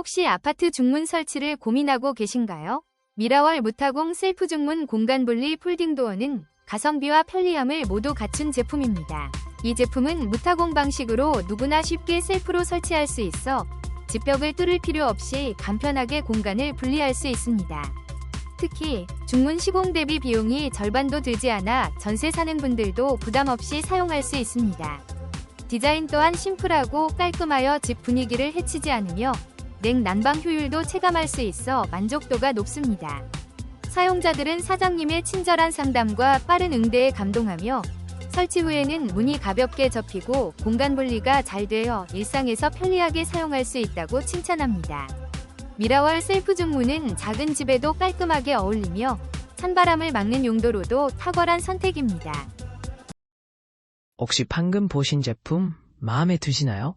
혹시 아파트 중문 설치를 고민하고 계신가요? 미라월 무타공 셀프 중문 공간 분리 폴딩 도어는 가성비와 편리함을 모두 갖춘 제품입니다. 이 제품은 무타공 방식으로 누구나 쉽게 셀프로 설치할 수 있어 집벽을 뚫을 필요 없이 간편하게 공간을 분리할 수 있습니다. 특히 중문 시공 대비 비용이 절반도 들지 않아 전세 사는 분들도 부담 없이 사용할 수 있습니다. 디자인 또한 심플하고 깔끔하여 집 분위기를 해치지 않으며 냉 난방 효율도 체감할 수 있어 만족도가 높습니다. 사용자들은 사장님의 친절한 상담과 빠른 응대에 감동하며 설치 후에는 문이 가볍게 접히고 공간 분리가 잘 되어 일상에서 편리하게 사용할 수 있다고 칭찬합니다. 미라월 셀프 중문은 작은 집에도 깔끔하게 어울리며 찬바람을 막는 용도로도 탁월한 선택입니다. 혹시 방금 보신 제품 마음에 드시나요?